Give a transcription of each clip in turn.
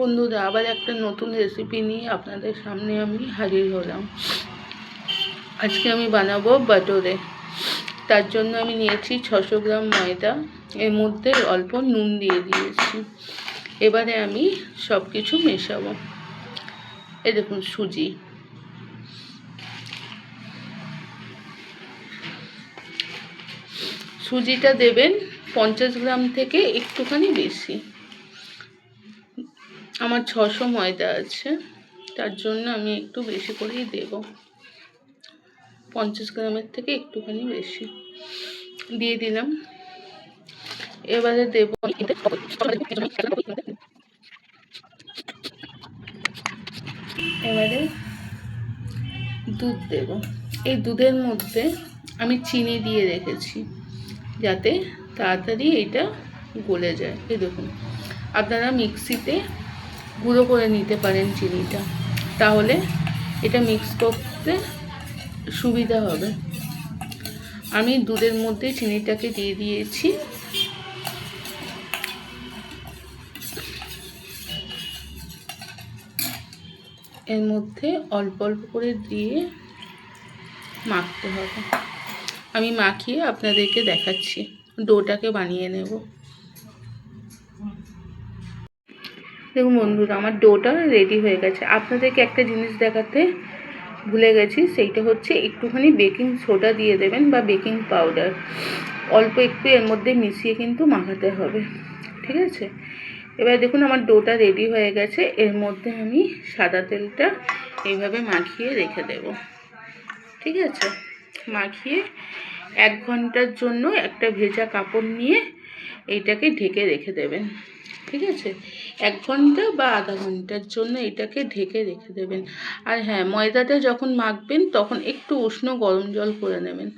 বন্ধুরা, আবার একটা নতুন রেসিপি নিয়ে আপনাদের সামনে আমি হাজির হলাম। আজকে আমি বানাবো বাটোরে। তার জন্য আমি নিয়েছি ছশো গ্রাম ময়দা। এর মধ্যে অল্প নুন দিয়ে দিয়েছি। এবারে আমি সব কিছু মেশাবো। এই দেখুন, সুজি। সুজিটা দেবেন পঞ্চাশ গ্রাম থেকে একটুখানি বেশি। আমার ছশো ময়দা আছে, তার জন্য আমি একটু বেশি করেই দেব। পঞ্চাশ গ্রামের থেকে একটুখানি বেশি। দিয়ে দিলাম। এবারে দেব এবারে দুধ দেব। এই দুধের মধ্যে আমি চিনি দিয়ে রেখেছি, যাতে তাড়াতাড়ি এটা গলে যায়। এই দেখুন, আপনারা মিক্সিতে গুঁড়ো করে নিতে পারেন চিনিটা। তাহলে এটা মিক্স করতে সুবিধা হবে। আমি দুধের মধ্যে চিনিটাকে দিয়ে দিয়েছি। এর মধ্যে অল্প অল্প করে দিয়ে মাখতে হবে। আমি মাখিয়ে আপনাদেরকে দেখাচ্ছি। ডোটাকে বানিয়ে নেব। দেখুন বন্ধুরা, আমার ডোটা রেডি হয়ে গেছে। আপনাদেরকে একটা জিনিস দেখাতে ভুলে গেছি, সেইটা হচ্ছে একটুখানি বেকিং সোডা দিয়ে দেবেন বা বেকিং পাউডার অল্প একটু এর মধ্যে মিশিয়ে কিন্তু মাখাতে হবে, ঠিক আছে? এবার দেখুন আমার ডোটা রেডি হয়ে গেছে, এর মধ্যে আমি সাদা তেলটা এইভাবে মাখিয়ে রেখে দেব, ঠিক আছে? মাখিয়ে এক ঘণ্টার জন্য একটা ভেজা কাপড় নিয়ে এইটাকে ঢেকে রেখে দেবেন। ঠিক আছে? এক ঘণ্টা বা আধা ঘণ্টার জন্য এটাকে ঢেকে রেখে দেবেন। আর হ্যাঁ ময়দাটা যখন মাখবেন, তখন একটু উষ্ণ গরম জল করে নেবেন।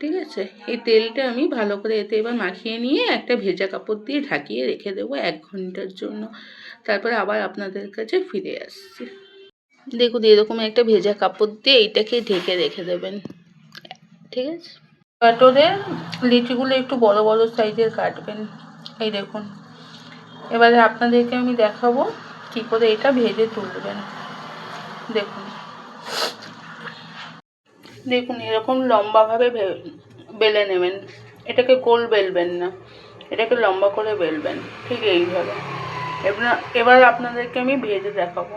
ঠিক আছে? এই তেলটা আমি ভালো করে এতে এবার মাখিয়ে নিয়ে একটা ভেজা কাপড় দিয়ে ঢাকিয়ে রেখে দেবো এক ঘণ্টার জন্য। তারপরে আবার আপনাদের কাছে ফিরে আসছি। দেখুন, এরকম একটা ভেজা কাপড় দিয়ে এইটাকে ঢেকে রেখে দেবেন। ঠিক আছে? কাটরের লিচিগুলো একটু বড় বড় সাইজের কাটবেন। এই দেখুন। এবারে আপনাদেরকে আমি দেখাবো কি করে এটা ভেজে তুলবেন দেখুন। দেখুন, এরকম লম্বাভাবে বেলে নেবেন। এটাকে গোল বেলবেন না। এটাকে লম্বা করে বেলবেন। ঠিক এইভাবে। এবার এবার আপনাদেরকে আমি ভেজে দেখাবো।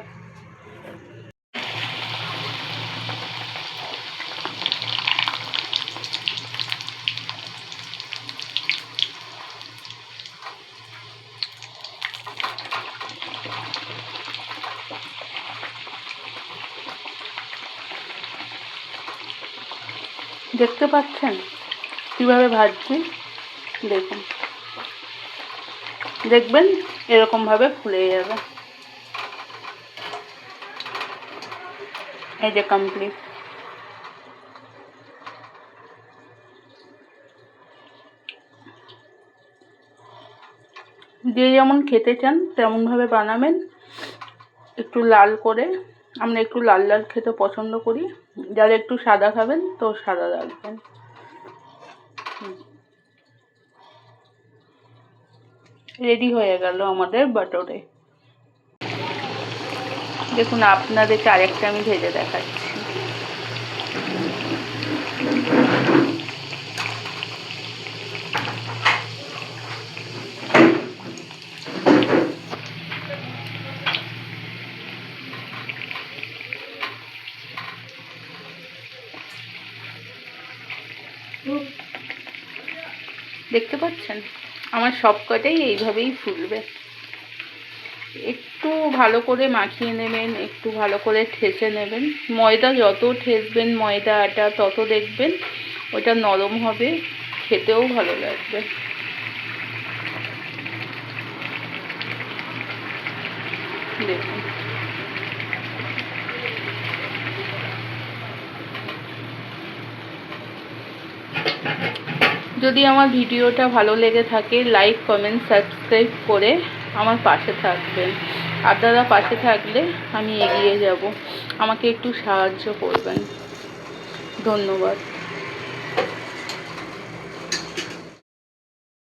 দেখতে পাচ্ছেন? কীভাবে ভাজছি? দেখুন। দেখবেন এরকমভাবে ফুলে যাবে। এই যে কমপ্লিট যে যেমন খেতে চান, তেমনভাবে বানাবেন। একটু লাল করে। আমরা একটু লাল লাল খেতে পছন্দ করি। যারা একটু সাদা খাবেন, তো সাদা রাখবেন। রেডি হয়ে গেল আমাদের বাটরে। দেখুন, আপনাদেরকে আরেকটা আমি ভেজে দেখাচ্ছি। দেখতে পাচ্ছেন? আমার সব কটাই এইভাবেই ফুলবে। একটু ভালো করে মাখিয়ে নেবেন, একটু ভালো করে ঠেসে নেবেন। ময়দা যত ঠেসবেন ময়দা আটা তত দেখবেন ওটা নরম হবে, খেতেও ভালো লাগবে। দেখুন। যদি আমার ভিডিওটা ভালো লেগে থাকে লাইক কমেন্ট সাবস্ক্রাইব করে আমার পাশে থাকবেন। আপনারা পাশে থাকলে আমি এগিয়ে যাব। আমাকে একটু সাহায্য করবেন। ধন্যবাদ।